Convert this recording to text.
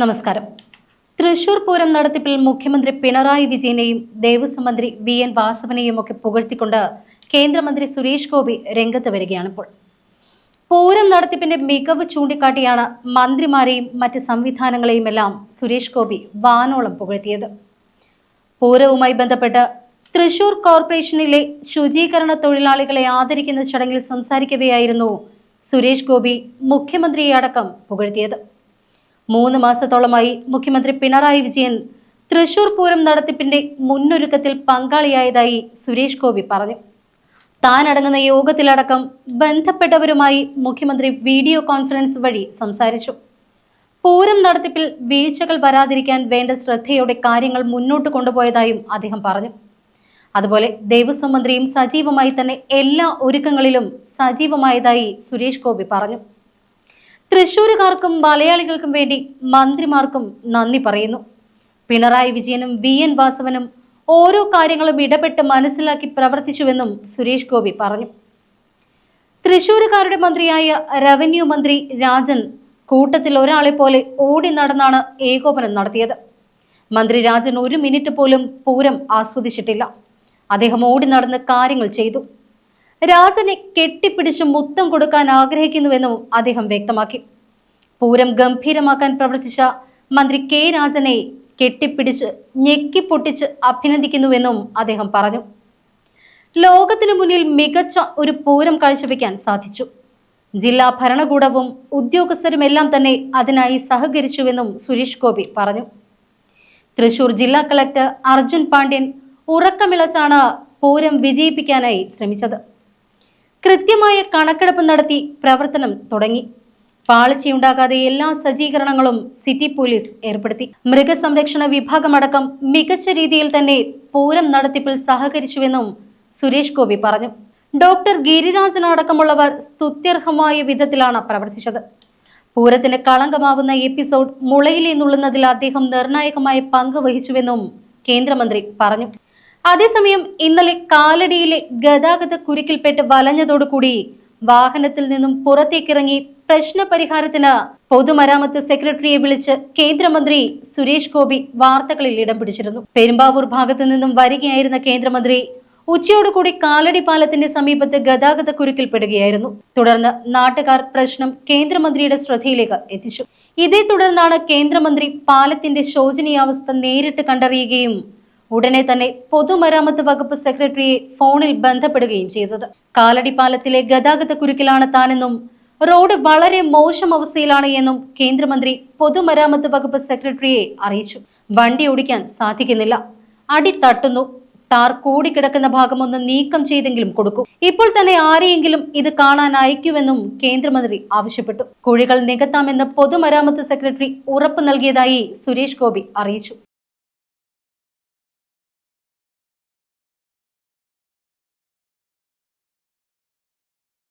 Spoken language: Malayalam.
നമസ്കാരം. തൃശൂർ പൂരം നടത്തിപ്പിൽ മുഖ്യമന്ത്രി പിണറായി വിജയനെയും ദേവസ്വം മന്ത്രി വി എൻ വാസവനെയും ഒക്കെ പുകഴ്ത്തിക്കൊണ്ട് കേന്ദ്രമന്ത്രി സുരേഷ് ഗോപി രംഗത്ത് വരികയാണിപ്പോൾ. പൂരം നടത്തിപ്പിന്റെ മികവ് ചൂണ്ടിക്കാട്ടിയാണ് മന്ത്രിമാരെയും മറ്റ് സംവിധാനങ്ങളെയും എല്ലാം സുരേഷ് ഗോപി വാനോളം പുകഴ്ത്തിയത്. പൂരവുമായി ബന്ധപ്പെട്ട് തൃശൂർ കോർപ്പറേഷനിലെ ശുചീകരണ തൊഴിലാളികളെ ആദരിക്കുന്ന ചടങ്ങിൽ സംസാരിക്കവെയായിരുന്നു സുരേഷ് ഗോപി മുഖ്യമന്ത്രിയെ അടക്കം പുകഴ്ത്തിയത്. മൂന്ന് മാസത്തോളമായി മുഖ്യമന്ത്രി പിണറായി വിജയൻ തൃശൂർ പൂരം നടത്തിപ്പിന്റെ മുന്നൊരുക്കത്തിൽ പങ്കാളിയായതായി സുരേഷ് ഗോപി പറഞ്ഞു. താൻ അടങ്ങുന്ന യോഗത്തിലടക്കം ബന്ധപ്പെട്ടവരുമായി മുഖ്യമന്ത്രി വീഡിയോ കോൺഫറൻസ് വഴി സംസാരിച്ചു. പൂരം നടത്തിപ്പിൽ വീഴ്ചകൾ വരാതിരിക്കാൻ വേണ്ട ശ്രദ്ധയോടെ കാര്യങ്ങൾ മുന്നോട്ട് കൊണ്ടുപോയതായും അദ്ദേഹം പറഞ്ഞു. അതുപോലെ ദേവസ്വം മന്ത്രിയും സജീവമായി തന്നെ എല്ലാ ഒരുക്കങ്ങളിലും സജീവമായതായി സുരേഷ് ഗോപി പറഞ്ഞു. തൃശൂരുകാർക്കും മലയാളികൾക്കും വേണ്ടി മന്ത്രിമാർക്കും നന്ദി പറയുന്നു. പിണറായി വിജയനും വി എൻ വാസവനും ഓരോ കാര്യങ്ങളും ഇടപെട്ട് മനസ്സിലാക്കി പ്രവർത്തിച്ചുവെന്നും സുരേഷ് ഗോപി പറഞ്ഞു. തൃശൂരുകാരുടെ മന്ത്രിയായ റവന്യൂ മന്ത്രി രാജൻ കൂട്ടത്തിൽ ഒരാളെ പോലെ ഓടി നടന്നാണ് ഏകോപനം നടത്തിയത്. മന്ത്രി രാജൻ ഒരു മിനിറ്റ് പോലും പൂരം ആസ്വദിച്ചിട്ടില്ല. അദ്ദേഹം ഓടി നടന്ന് കാര്യങ്ങൾ ചെയ്തു. രാജനെ കെട്ടിപ്പിടിച്ച് മുത്തം കൊടുക്കാൻ ആഗ്രഹിക്കുന്നുവെന്നും അദ്ദേഹം വ്യക്തമാക്കി. പൂരം ഗംഭീരമാക്കാൻ പ്രവർത്തിച്ച മന്ത്രി കെ രാജനെ കെട്ടിപ്പിടിച്ച് ഞെക്കിപ്പൊട്ടിച്ച് അഭിനന്ദിക്കുന്നുവെന്നും അദ്ദേഹം പറഞ്ഞു. ലോകത്തിനു മുന്നിൽ മികച്ച ഒരു പൂരം കാഴ്ചവെക്കാൻ സാധിച്ചു. ജില്ലാ ഭരണകൂടവും ഉദ്യോഗസ്ഥരുമെല്ലാം തന്നെ അതിനായി സഹകരിച്ചുവെന്നും സുരേഷ് ഗോപി പറഞ്ഞു. തൃശൂർ ജില്ലാ കളക്ടർ അർജുൻ പാണ്ഡ്യൻ ഉറക്കമിളച്ചാണ് പൂരം വിജയിപ്പിക്കാനായി ശ്രമിച്ചത്. കൃത്യമായ കണക്കെടുപ്പ് നടത്തി പ്രവർത്തനം തുടങ്ങി. പാളിച്ചയുണ്ടാകാതെ എല്ലാ സജ്ജീകരണങ്ങളും സിറ്റി പോലീസ് ഏർപ്പെടുത്തി. മൃഗസംരക്ഷണ വിഭാഗമടക്കം മികച്ച രീതിയിൽ തന്നെ പൂരം നടത്തിപ്പിൽ സഹകരിച്ചുവെന്നും സുരേഷ് ഗോപി പറഞ്ഞു. ഡോക്ടർ ഗിരിരാജൻ അടക്കമുള്ളവർ സ്തുത്യർഹമായ വിധത്തിലാണ് പ്രവർത്തിച്ചത്. പൂരത്തിന് കളങ്കമാവുന്ന എപ്പിസോഡ് മുളയിലെ നുള്ളുന്നതിൽ അദ്ദേഹം നിർണായകമായ പങ്ക് വഹിച്ചുവെന്നും കേന്ദ്രമന്ത്രി പറഞ്ഞു. അതേസമയം ഇന്നലെ കാലടിയിലെ ഗതാഗത കുരുക്കിൽപ്പെട്ട് വലഞ്ഞതോടുകൂടി വാഹനത്തിൽ നിന്നും പുറത്തേക്കിറങ്ങി പ്രശ്ന പരിഹാരത്തിന് പൊതുമരാമത്ത് സെക്രട്ടറിയെ വിളിച്ച് കേന്ദ്രമന്ത്രി സുരേഷ് ഗോപി വാർത്തകളിൽ ഇടം പിടിച്ചിരുന്നു. പെരുമ്പാവൂർ ഭാഗത്തു നിന്നും വരികയായിരുന്ന കേന്ദ്രമന്ത്രി ഉച്ചയോടുകൂടി കാലടി പാലത്തിന്റെ സമീപത്ത് ഗതാഗത കുരുക്കിൽപ്പെടുകയായിരുന്നു. തുടർന്ന് നാട്ടുകാർ പ്രശ്നം കേന്ദ്രമന്ത്രിയുടെ ശ്രദ്ധയിലേക്ക് എത്തിച്ചു. ഇതേ തുടർന്നാണ് കേന്ദ്രമന്ത്രി പാലത്തിന്റെ ശോചനീയാവസ്ഥ നേരിട്ട് കണ്ടറിയുകയും ഉടനെ തന്നെ പൊതുമരാമത്ത് വകുപ്പ് സെക്രട്ടറിയെ ഫോണിൽ ബന്ധപ്പെടുകയും ചെയ്തത്. കാലടി പാലത്തിലെ ഗതാഗത കുരുക്കിലാണ് താനെന്നും റോഡ് വളരെ മോശം അവസ്ഥയിലാണ് എന്നും കേന്ദ്രമന്ത്രി പൊതുമരാമത്ത് വകുപ്പ് സെക്രട്ടറിയെ അറിയിച്ചു. വണ്ടി ഓടിക്കാൻ സാധിക്കുന്നില്ല. അടി തട്ടുന്നു. ടാർ കൂടിക്കിടക്കുന്ന ഭാഗം ഒന്ന് നീക്കം ചെയ്തെങ്കിലും കൊടുക്കും. ഇപ്പോൾ തന്നെ ആരെയെങ്കിലും ഇത് കാണാൻ അയക്കുമെന്നും കേന്ദ്രമന്ത്രി ആവശ്യപ്പെട്ടു. കുഴികൾ നികത്താമെന്ന് പൊതുമരാമത്ത് സെക്രട്ടറി ഉറപ്പ് നൽകിയതായി സുരേഷ് ഗോപി അറിയിച്ചു.